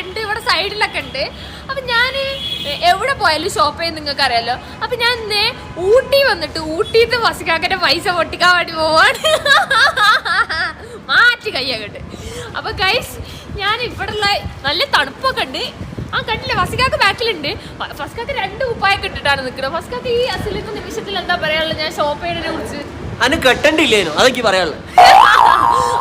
ഉണ്ട് ഇവിടെ സൈഡിലൊക്കെ ഉണ്ട്. അപ്പൊ ഞാൻ എവിടെ പോയാലും ഷോപ്പ് ചെയ്യാൻ നിങ്ങൾക്ക് അറിയാലോ അപ്പൊ ഞാൻ ഇന്ന് ഊട്ടി വന്നിട്ട് ഊട്ടിത്തെ ഫസികാക്കന്റെ പൈസ പൊട്ടിക്കാൻ വേണ്ടി പോവാണ്. മാറ്റി കയ്യാകട്ട് അപ്പൊ ഗൈസ് ഞാൻ ഇവിടെയുള്ള നല്ല തണുപ്പൊക്കെ ഉണ്ട്. ആ കണ്ടില്ല? ഫസ്കാക്ക് ബാക്കിലുണ്ട്. ഫസ്കാക്ക് രണ്ട് ഉപ്പായൊക്കെ ഇട്ടിട്ടാണ് നിൽക്കുന്നത് ഫസ്കാക്ക് ഈ അസിലിന്റെ നിമിഷത്തിൽ എന്താ പറയാനുള്ളത്? ഞാൻ ഷോപ്പ് ചെയ്യുന്നതിനെ കുറിച്ച്. അന് കെട്ടണ്ടില്ലേനു? അതൊക്കെ പറയാനുള്ളത്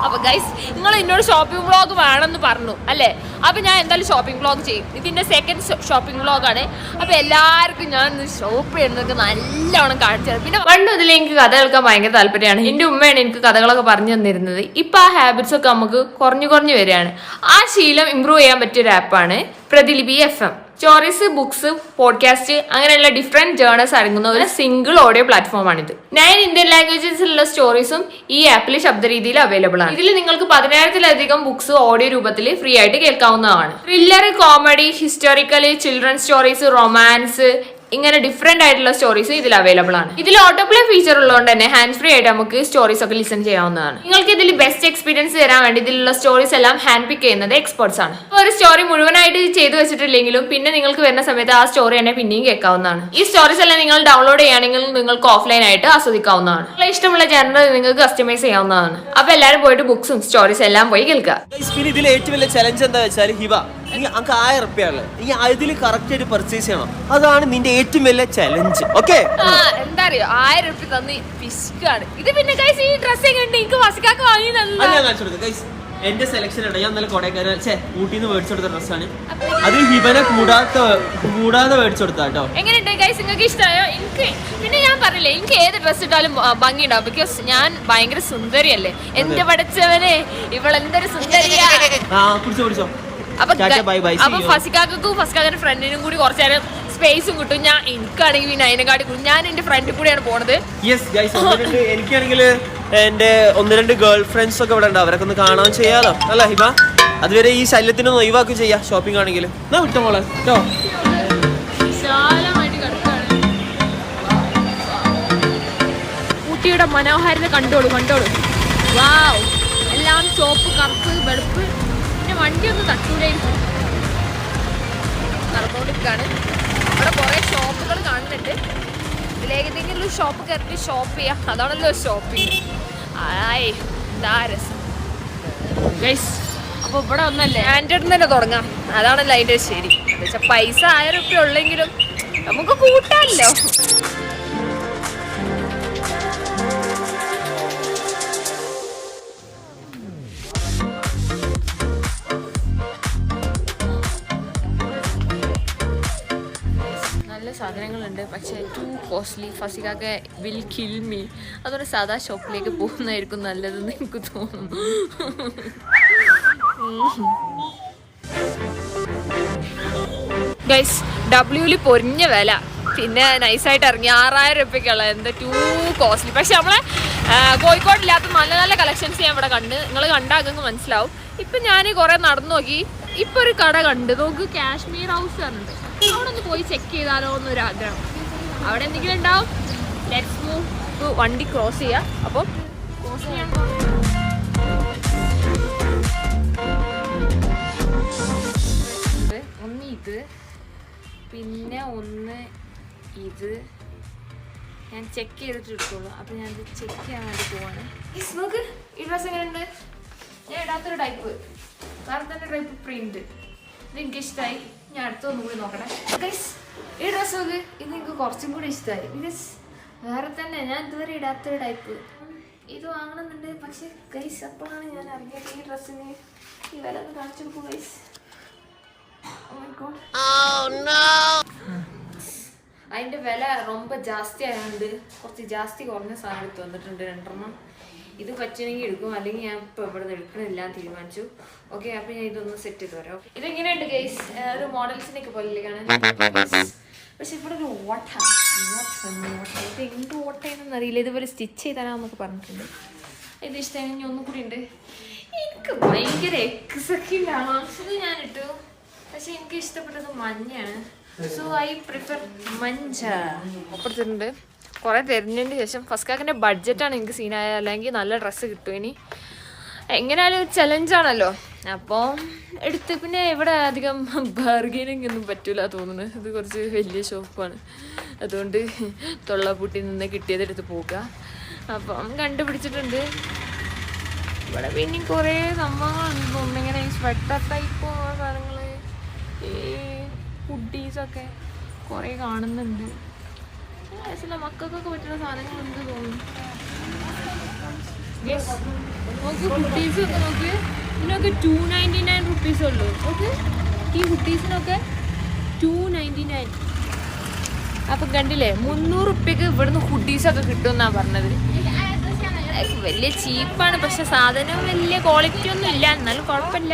അപ്പൊ ഗൈസ് നിങ്ങൾ എന്നോട് ഷോപ്പിംഗ് വ്ളോഗ് വേണമെന്ന് പറഞ്ഞു അല്ലേ? അപ്പൊ ഞാൻ എന്തായാലും ഷോപ്പിംഗ് വ്ളോഗ് ചെയ്യും. ഇതിന്റെ സെക്കൻഡ് ഷോപ്പിംഗ് വ്ളോഗാണ് അപ്പൊ എല്ലാവർക്കും ഞാൻ ഷോപ്പ് ചെയ്യുന്നതൊക്കെ നല്ലോണം കാണിച്ചു തരാം. പിന്നെ പണ്ട് മുതലേ എനിക്ക് കഥ കേൾക്കാൻ ഭയങ്കര താല്പര്യമാണ്. എന്റെ ഉമ്മയാണ് എനിക്ക് കഥകളൊക്കെ പറഞ്ഞു തന്നിരുന്നത്. ഇപ്പൊ ആ ഹാബിറ്റ്സ് ഒക്കെ നമുക്ക് കുറഞ്ഞു കുറഞ്ഞു വരികയാണ്. ആ ശീലം ഇമ്പ്രൂവ് ചെയ്യാൻ പറ്റിയ ഒരു ആപ്പാണ് Pratilipi F M stories books podcast അങ്ങനെയുള്ള ഡിഫറെന്റ് ജേണൽസ് അടങ്ങുന്ന ഒരു സിംഗിൾ ഓഡിയോ പ്ലാറ്റ്ഫോം ആണിത്. നയൻ ഇന്ത്യൻ ലാംഗ്വേജസിലുള്ള സ്റ്റോറീസും ഈ ആപ്പിൽ ശബ്ദരീതിയിൽ അവൈലബിൾ ആണ്. ഇതിൽ നിങ്ങൾക്ക് പതിനായിരത്തിലധികം ബുക്സ് ഓഡിയോ രൂപത്തിൽ ഫ്രീ ആയിട്ട് കേൾക്കാവുന്നതാണ്. Thriller comedy historical children stories romance ഇങ്ങനെ ഡിഫറെന്റ് ആയിട്ടുള്ള സ്റ്റോറീസ് ഇതിൽ അവൈലബിൾ ആണ്. ഇതിൽ ഓട്ടോപ്ലേ ഫീച്ചർ ഉള്ളതുകൊണ്ട് തന്നെ ഹാൻഡ് ഫ്രീ ആയിട്ട് നമുക്ക് സ്റ്റോറീസ് ഒക്കെ ലിസൺ ചെയ്യാവുന്നതാണ്. നിങ്ങൾക്ക് ഇതിൽ ബെസ്റ്റ് എക്സ്പീരിയൻസ് തരാൻ വേണ്ടി ഇതിലുള്ള സ്റ്റോറീസ് എല്ലാം ഹാൻഡ് പിക്ക് ചെയ്യുന്നത് എക്സ്പേർട്സ് ആണ്. ഒരു സ്റ്റോറി മുഴുവനായിട്ട് ചെയ്തു വെച്ചിട്ടില്ലെങ്കിലും പിന്നെ നിങ്ങൾക്ക് വരുന്ന സമയത്ത് ആ സ്റ്റോറി തന്നെ പിന്നെയും കേൾക്കാവുന്നതാണ്. ഈ സ്റ്റോറീസ് എല്ലാം നിങ്ങൾ ഡൗൺലോഡ് ചെയ്യുകയാണെങ്കിൽ നിങ്ങൾക്ക് ഓഫ്ലൈൻ ആയിട്ട് ആസ്വദിക്കാവുന്നതാണ്. നിങ്ങളെ ഇഷ്ടമുള്ള ജനറൽ നിങ്ങൾക്ക് കസ്റ്റമൈസ് ചെയ്യാവുന്നതാണ്. അപ്പൊ എല്ലാവരും പോയിട്ട് ബുക്സും സ്റ്റോറീസ് എല്ലാം പോയി കേൾക്കുക. ഇതിൽ ഏറ്റവും വലിയ ചലഞ്ച് എന്താ വെച്ചാൽ ഹിബ നീ അനക്ക് ആയിരം റുപ്യാണ് നീ അതിൽ കറക്റ്റ് ആയിട്ട് പർച്ചേസ് ചെയ്യണം. അതാണ് നിന്റെ ഏറ്റവും വലിയ ചലഞ്ച് ഓക്കെ ആ, എന്താ അറിയോ ആയിരം റുപ്യ തന്ന് പിശുക്കാണ് ഇത് പിന്നെ ഗൈസ് ഈ ഡ്രസ് കണ്ട് എനിക്ക് വസിക്കാക്ക് വാങ്ങി അത്. ഞാൻ കാണിച്ചു കൊടുക്കാം. ഗൈസ് എന്റെ സെലക്ഷൻ ഉണ്ട് ഞാൻ നല്ല കൊടൈക്കനാൽ ഛേ ഊട്ടിന്ന് മേടിച്ചു കൊടുത്ത ഡ്രസ്സാണ് അത് ഹിബനെ കൂടാത്ത കൂടാതെ മേടിച്ചു കൊടുത്താ കേട്ടോ എങ്ങനെയുണ്ട് ഗൈസ് നിങ്ങൾക്ക് ഇഷ്ടമായോ എനിക്ക് പിന്നെ ഞാൻ പറഞ്ഞില്ലേ എനിക്ക് ഏത് ഡ്രസ് ഇട്ടാലും ആ, ഭംഗിയുണ്ടാവും. ബിക്കോസ് ഞാൻ ഭയങ്കര സുന്ദരിയല്ലേ? എന്റെ പഠിച്ചവനെ? ഇവളെന്തൊരു സുന്ദരിയാ? ആ കുടിച്ചോ കുടിച്ചോ. അപ്പൊ. ഫസിക്കാക്കും ഫസിക്കാക്കിന്റെ ഫ്രണ്ടിനും കൂടി കുറച്ചു നേരം സ്പേസും കിട്ടും. ഞാൻ എനിക്കാണെങ്കിൽ പിന്നെ അതിനെക്കാട്ടി കൂടുതൽ ഞാൻ എന്റെ ഫ്രണ്ടിൽ കൂടെയാണ് പോണത്. എനിക്കാണെങ്കിൽ എന്റെ ഒന്ന് രണ്ട് ഗേൾ ഫ്രണ്ട്സ് ഒക്കെ ഇവിടെ ഉണ്ട്. അവരൊക്കെ ഒന്ന് കാണാൻ ചെയ്യാലോ. അല്ല ഹിബ അതുവരെ ഈ ശല്യത്തിന് ഒന്ന് ഒഴിവാക്കി ചെയ്യാം ഷോപ്പിംഗ് ആണെങ്കിൽ. എന്നാ വിട്ടോ മോളെ? കേട്ടോ? ഊട്ടിയുടെ മനോഹാരിത കണ്ടോളൂ കണ്ടോളൂ. വാവ് എല്ലാം ചോപ്പ് കറുപ്പ് വെളുപ്പ്. വണ്ടി ഒന്ന് തട്ടൂലായിരിക്കും നടന്നുകൊണ്ടിരിക്കുകയാണ് ഇവിടെ കുറേ ഷോപ്പുകൾ കാണുന്നുണ്ട്. ഇതിലേതെങ്കിലും ഒരു ഷോപ്പ് കയറിയിട്ട് ഷോപ്പ് ചെയ്യാം. അതാണല്ലോ ഷോപ്പിംഗ് ആയ് എന്താ രസം. അപ്പോൾ ഇവിടെ ഒന്നല്ലേ ആൻഡ്രോയിഡ് തന്നെ തുടങ്ങാം. അതാണല്ലോ അതിന്റെ ശരി. പൈസ ആയിരം റുപ്യ ഉള്ളെങ്കിലും നമുക്ക് കൂട്ടാമല്ലോ. സാധനങ്ങളുണ്ട്. പക്ഷേ ടു കോസ്റ്റ്ലി ഫസിക്കൊക്കെ വിൽ കിൽ മീ അതുകൊണ്ട് സാധാ ഷോപ്പിലേക്ക് പോകുന്നതായിരിക്കും നല്ലതെന്ന് എനിക്ക് തോന്നുന്നു. ഗൈസ് ഡബ്ല്യൂവിൽ പൊരിഞ്ഞ വില. പിന്നെ നൈസായിട്ട് ഇറങ്ങി ആറായിരം രൂപയ്ക്കുള്ള എന്താ ടു കോസ്റ്റ്ലി പക്ഷെ നമ്മളെ കോഴിക്കോടില്ലാത്ത നല്ല നല്ല കളക്ഷൻസ് ഞാൻ ഇവിടെ കണ്ട്. നിങ്ങൾ കണ്ടാകുമെന്ന് മനസ്സിലാവും. ഇപ്പം ഞാൻ കുറേ നടന്നു നോക്കി. ഇപ്പൊ ഒരു കട കണ്ട്. നോക്ക് കാശ്മീർ ഹൗസ് പറഞ്ഞിട്ട്. അവിടെ ഒന്ന് പോയി ചെക്ക് ചെയ്താലോ എന്നൊരു ആഗ്രഹം അവിടെ എന്തെങ്കിലും ഉണ്ടാവും? ലെറ്റ്സ് മൂവ് വണ്ടി ക്രോസ് ചെയ്യാം. അപ്പോൾ ക്രോസ് ചെയ്യാൻ ഒന്ന് ഇത് പിന്നെ ഒന്ന് ഇത്. ഞാൻ ചെക്ക് ചെയ്തിട്ട് എടുത്തോളൂ അപ്പൊ ഞാൻ ഇത് ചെക്ക് ചെയ്യാൻ വേണ്ടി പോവാണ്. നോക്ക്. ഈ ഉണ്ട് എങ്ങനെയുണ്ട്? ഞാൻ ഇടാത്തൊരു ടൈപ്പ് വേറെ തന്നെ ടൈപ്പ് പ്രിന്റ് ഇത് എനിക്ക് ഇഷ്ടമായി ഞാൻ അടുത്തൊന്നും കൂടി നോക്കട്ടെ. ഗൈസ് ഈ ഡ്രസ്സ് നോക്ക് ഇത് എനിക്ക് കുറച്ചും കൂടി ഇഷ്ടമായി ബിക്കോസ് വേറെ തന്നെ ഞാൻ ഇതുവരെ ഇടാത്തൊരു ടൈപ്പ് ഇത് വാങ്ങണമെന്നുണ്ട് പക്ഷെ ഗൈസ് അപ്പോഴാണ് ഞാൻ അറിഞ്ഞത് ഈ ഡ്രസ്സിന് ഈ വില ഒന്ന് കാണിച്ചു കൊടുക്കും ഗൈസ് Oh my God. അതിന്റെ വില ரொம்ப ജാസ്തി ആയതുകൊണ്ട് കുറച്ച് ജാസ്തി കുറഞ്ഞ സാധനം എടുത്ത് വന്നിട്ടുണ്ട് രണ്ടെണ്ണം ഇത് പറ്റണമെങ്കിൽ എടുക്കും അല്ലെങ്കിൽ ഞാൻ ഇപ്പൊ ഇവിടെ നിന്ന് എടുക്കണില്ല എന്ന് തീരുമാനിച്ചു ഓക്കെ അപ്പൊ ഞാൻ ഇതൊന്ന് സെറ്റ് ചെയ്ത് വരാം ഇതെങ്ങനെയുണ്ട് ഗൈസ് ഒരു മോഡൽസിനൊക്കെ പോലെ കാണാൻ പക്ഷെ ഇവിടെ ഒരു ഓട്ട ഓട്ട ഇത് എന്ത് ഓട്ടയെന്നൊന്നും അറിയില്ല ഇതുപോലെ സ്റ്റിച്ച് ചെയ്താലാന്നൊക്കെ പറഞ്ഞിട്ടുണ്ട് ഇത് ഇഷ്ടമായി ഇനി ഒന്നും കൂടി ഉണ്ട് എനിക്ക് ഭയങ്കര എക്സക്കിണ്ടാണ് ഇത് ഞാൻ ഇട്ടു പക്ഷെ എനിക്ക് ഇഷ്ടപ്പെട്ടത് മഞ്ഞാണ് സോ ഐ പ്രിഫർ മഞ്ച. അപ്പുറത്തുണ്ട് കുറേ തിരഞ്ഞതിന് ശേഷം ഫസ്റ്റ് കാക്കിന്റെ ബഡ്ജറ്റാണ് എനിക്ക് സീനായ അല്ലെങ്കിൽ നല്ല ഡ്രസ്സ് കിട്ടും ഇനി. എങ്ങനെയാലും ഒരു ചലഞ്ചാണല്ലോ അപ്പോൾ എടുത്ത് പിന്നെ ഇവിടെ അധികം ബാർഗെയിനിങ് ഒന്നും പറ്റൂല തോന്നുന്നു. ഇത് കുറച്ച് വലിയ ഷോപ്പാണ് അതുകൊണ്ട് തൊള്ളപ്പൂട്ടി നിന്ന് കിട്ടിയത് എടുത്ത് പോകുക അപ്പം കണ്ടുപിടിച്ചിട്ടുണ്ട്. ഇവിടെ പിന്നെ കുറേ സംഭവങ്ങളുണ്ട് തോന്നുന്നു ഇങ്ങനെ സ്വെറ്റർ ടൈപ്പ് സാധനങ്ങൾ ഈ ഹുഡീസൊക്കെ കുറേ കാണുന്നുണ്ട്. വയസ്സുള്ള മക്കൾക്കൊക്കെ പറ്റുന്ന സാധനങ്ങൾ എന്ത് തോന്നുന്നു. നോക്ക് ഇതിനൊക്കെ ടു നയന്റി നയൻ റുപ്പീസ് ഉള്ളൂ. ഓക്കെ ഈ ഹുഡീസിനൊക്കെ ടു നയന്റി നയൻ അപ്പം കണ്ടില്ലേ? മുന്നൂറ് റുപ്യക്ക് ഇവിടുന്ന് ഹുഡീസൊക്കെ കിട്ടുമെന്നാണ് പറഞ്ഞത്. വലിയ ചീപ്പാണ്. പക്ഷെ സാധനം വലിയ ക്വാളിറ്റി ഒന്നും ഇല്ല. എന്നാലും കുഴപ്പമില്ല.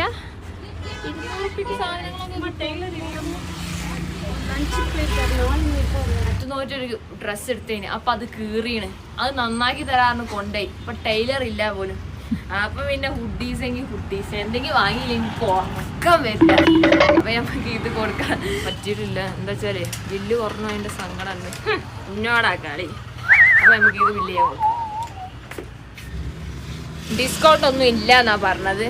ഇരുന്നൂറ് റുപ്യക്ക് സാധനങ്ങളൊക്കെ കിട്ടും ഒരു ഡ്രസ്സ് എടുത്തേന്. അപ്പൊ അത് കീറിയാണ് അത് നന്നാക്കി തരാറുണ്ട് കൊണ്ടേ ഇപ്പൊ ടൈലർ ഇല്ല പോലും. അപ്പൊ പിന്നെ ഹുഡീസ് എങ്കിൽ ഹുഡീസ് എന്തെങ്കിലും വാങ്ങിയില്ലെങ്കിൽ ഉറക്കം വരില്ല അപ്പൊ നമുക്ക് ഇത് കൊടുക്കാൻ പറ്റിയിട്ടില്ല. എന്താ വെച്ചാൽ ബില്ല് കുറഞ്ഞു അതിന്റെ സങ്കടം മുന്നോടാ കളി. അപ്പൊ നമുക്ക് ഇത് ബില്ല് ചെയ്യാൻ ഡിസ്കൗണ്ട് ഒന്നും ഇല്ല എന്നാ പറഞ്ഞത്.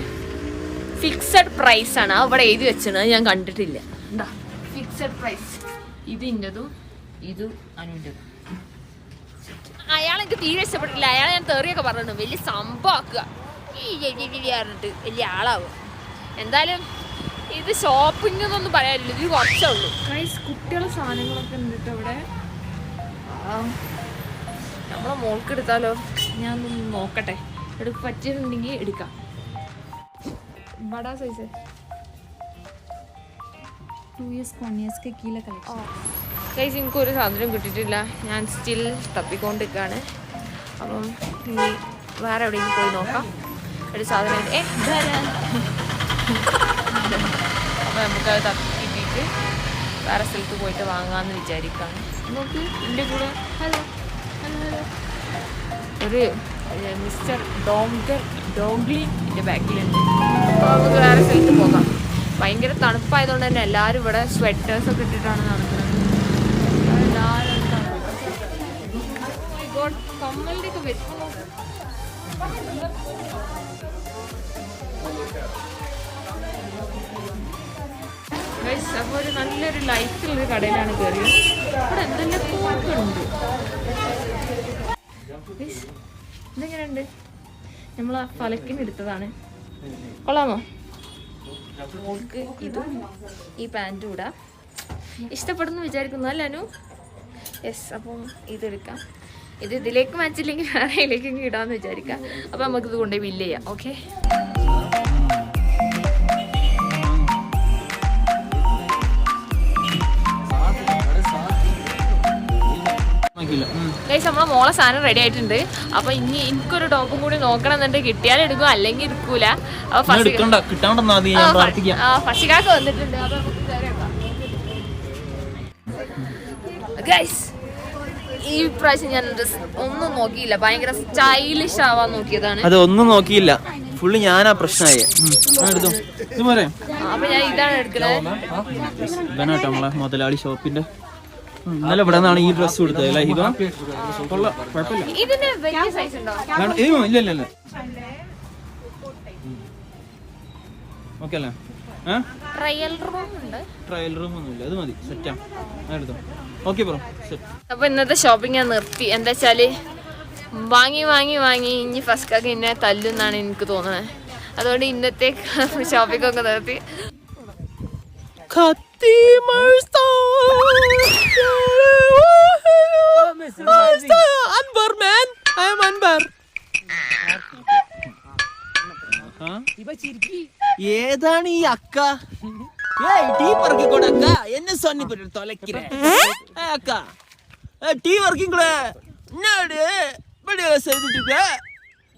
ഫിക്സഡ് പ്രൈസ് ആണ്. അവിടെ എഴുതി വെച്ചത് ഞാൻ കണ്ടിട്ടില്ല. എന്താ? ഫിക്സഡ് പ്രൈസ് ഇത് ഇതും ഇത് അനുവിന്റെതും. അയാൾ എനിക്ക് തീരെ ഇഷ്ടപ്പെട്ടില്ല അയാൾ ഞാൻ തെറിയൊക്കെ പറഞ്ഞു വലിയ സംഭവമാക്കുക ഈ പറഞ്ഞിട്ട് വലിയ ആളാവും. എന്തായാലും ഇത് ഷോപ്പിംഗ് എന്നൊന്നും പറയാനില്ല. ഇത് കുറച്ചേ ഉള്ളൂ. കുട്ടികളെ സാധനങ്ങളൊക്കെ ഉണ്ട് ഇവിടെ നമ്മളെ മോൾക്ക് എടുത്താലോ? ഞാൻ നോക്കട്ടെ. എടുക്ക് പറ്റിയിട്ടുണ്ടെങ്കിൽ എടുക്കാം. ബടാ സൈസ് ടു ഇയേഴ്സ് വൺ ഇയേഴ്സ്ക്ക് കീഴിലെ കളക്ഷൻ ഗൈസ് എനിക്ക് ഒരു സാധനം കിട്ടിയിട്ടില്ല. ഞാൻ സ്റ്റിൽ തപ്പിക്കൊണ്ടിരിക്കുകയാണ്. അപ്പം ഇനി വേറെ എവിടെയെങ്കിലും പോയി നോക്കാം. ഒരു സാധനം ഏ അപ്പം നമുക്കത് തപ്പിക്കിട്ടിട്ട് വേറെ സ്ഥലത്ത് പോയിട്ട് വാങ്ങാമെന്ന് വിചാരിക്കുകയാണ് നോക്കി എന്റെ കൂടെ. ഹലോ ഒരു മിസ്റ്റർ ഡോംഗർ ഡോംഗ്ലി എന്റെ ബാക്കിലുണ്ട്. അപ്പോൾ നമുക്ക് വേറെ സ്ഥലത്ത് പോകാം. ഭയങ്കര തണുപ്പായതുകൊണ്ട് തന്നെ എല്ലാവരും ഇവിടെ സ്വെറ്റേഴ്സ് ഒക്കെ ഇട്ടിട്ടാണ് നടക്കുന്നത്. Oh അപ്പോൾ ഒരു നല്ലൊരു ലൈറ്റുള്ളൊരു കടയിലാണ് കയറിയത് ഇവിടെ എന്തെല്ലാം ഉണ്ട് Guys, ഇതെങ്ങനെയുണ്ട്? നമ്മൾ ആ ഫലക്കിന് എടുത്തതാണ് കൊള്ളാമോ? മോൾക്ക് ഇതും ഈ പാന്റും ഇടാം. ഇഷ്ടപ്പെടുന്നു വിചാരിക്കുന്നു അല്ല അനു? യെസ് അപ്പം ഇതെടുക്കാം. ഇത് ഇതിലേക്ക് മാച്ചില്ലെങ്കിൽ വേറെ ഇതിലേക്ക് ഇടാമെന്ന് വിചാരിക്കാം. അപ്പം നമുക്ക് ഇത് കൊണ്ടുപോയി ബില്ല് ചെയ്യാം ഓക്കെ ഗൈസ് നമ്മളെ മോളെ സാധനം റെഡി ആയിട്ടുണ്ട്. അപ്പൊ ഇനി എനിക്കൊരു ടോക്കും കൂടി നോക്കണം എന്നുണ്ട് കിട്ടിയാൽ എടുക്കും അല്ലെങ്കിൽ എടുക്കൂല. അപ്പൊ വന്നിട്ടുണ്ട്. ഈ പ്രാവശ്യം ഞാൻ ഒന്നും നോക്കിയില്ല. ഭയങ്കര സ്റ്റൈലിഷ് ആവാൻ നോക്കിയതാണ്. അത് ഒന്നും നോക്കിയില്ല. ഫുള്ള് ഞാനാ പ്രശ്നമായ. അപ്പൊ ഞാൻ ഇതാണ് മുതലാളി ഷോപ്പിന്റെ ഇന്നലെ ഇവിടെ നിന്നാണ് ഈ ഡ്രസ് കൊടുത്തത് അല്ലേ ഹിബ? കൊള്ളാം കുഴപ്പമില്ല. ഇല്ല ഇല്ല ഇല്ല. ഓക്കെ അല്ലേ? ട്രയൽ റൂം ഒന്നുമില്ല. അത് മതി. സെറ്റാ എടുത്തോ. ഓക്കെ ബ്രോ അപ്പൊ ഇന്നത്തെ ഷോപ്പിംഗ് ഞാൻ നിർത്തി. എന്താ വെച്ചാൽ വാങ്ങി വാങ്ങി വാങ്ങി. ഇനി ഫസ്റ്റ് ഒക്കെ എന്നെ തല്ലുന്നാണ് എനിക്ക് തോന്നുന്നത്. അതുകൊണ്ട് ഇന്നത്തെ ഷോപ്പിംഗ് ഒക്കെ നിർത്തി. കത്തി Anwar man I'm Anwar ഏതാണ് ഈ അക്ക ഏയ് ടീ പറക്കിക്കോടെ അക്ക എന്നെ സൊന്നി പറ്റി തൊലക്കിറേ അക്ക டீ வர்க்கீங்களே என்னடு இப்படி செய்துட்டு இருக்க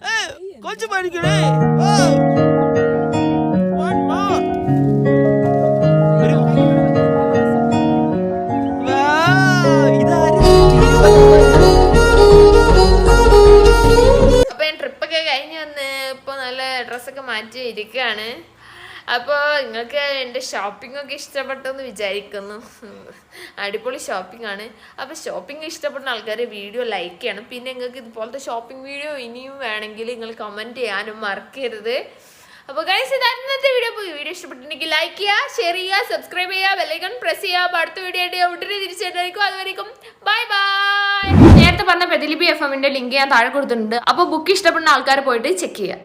ஏய், கொஞ்சம் படிக்கணே അപ്പോൾ നിങ്ങൾക്ക് എന്റെ ഷോപ്പിംഗ് ഒക്കെ ഇഷ്ടപ്പെട്ടെന്ന് വിചാരിക്കുന്നു. അടിപൊളി ഷോപ്പിംഗ് ആണ്. അപ്പോൾ ഷോപ്പിംഗ് ഇഷ്ടപ്പെടുന്ന ആൾക്കാർ വീഡിയോ ലൈക്ക് ചെയ്യണം. പിന്നെ നിങ്ങൾക്ക് ഇതുപോലത്തെ ഷോപ്പിംഗ് വീഡിയോ ഇനിയും വേണമെങ്കിൽ നിങ്ങൾ കമന്റ് ചെയ്യാനും മറക്കരുത്. അപ്പോൾ ഗൈസ് ഇതായിരുന്നു ഇന്നത്തെ വീഡിയോ വീഡിയോ ഇഷ്ടപ്പെട്ടിട്ടുണ്ടെങ്കിൽ ലൈക്ക് ചെയ്യുക ഷെയർ ചെയ്യുക സബ്സ്ക്രൈബ് ചെയ്യുക ബെല്ലൈക്കൺ പ്രസ് ചെയ്യുക. അപ്പോൾ അടുത്ത വീഡിയോ ആയിട്ട് ഉടനെ തിരിച്ചെത്തായിരിക്കും അതുവരെയും ബൈ ബൈ നേരത്തെ പറഞ്ഞ പ്രതിലിപി എഫ് എമ്മിന്റെ ലിങ്ക് ഞാൻ താഴെ കൊടുത്തിട്ടുണ്ട്. അപ്പോൾ ബുക്ക് ഇഷ്ടപ്പെടുന്ന ആൾക്കാർ പോയിട്ട് ചെക്ക് ചെയ്യുക.